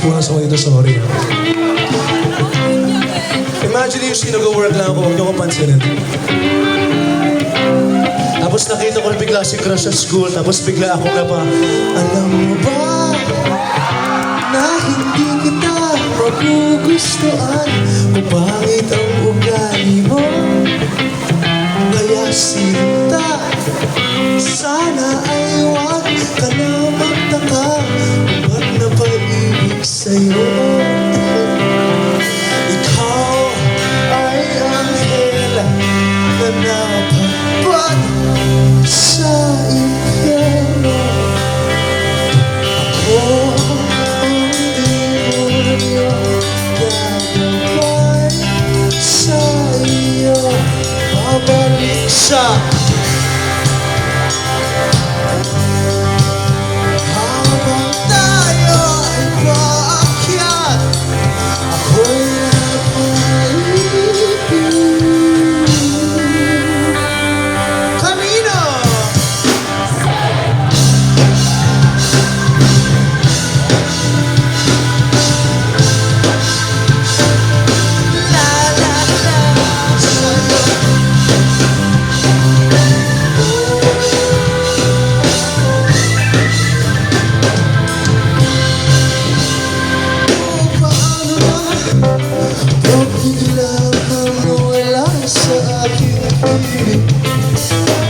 punas ako dito, sorry. Imagine yung sinag-work lang ako, huwag niyo akong pansinin. Tapos nakita ko na bigla si crush sa school, tapos bigla ako na pa, Alam mo ba, na hindi kita magugustuhan kung pangit ang sa'yo. Ikaw ay ang hilang na napapag sa impyerno Ako ang demonyo Gagaway sa iyo. Babalik sa akin Huwag biglang ang wala sa aking piling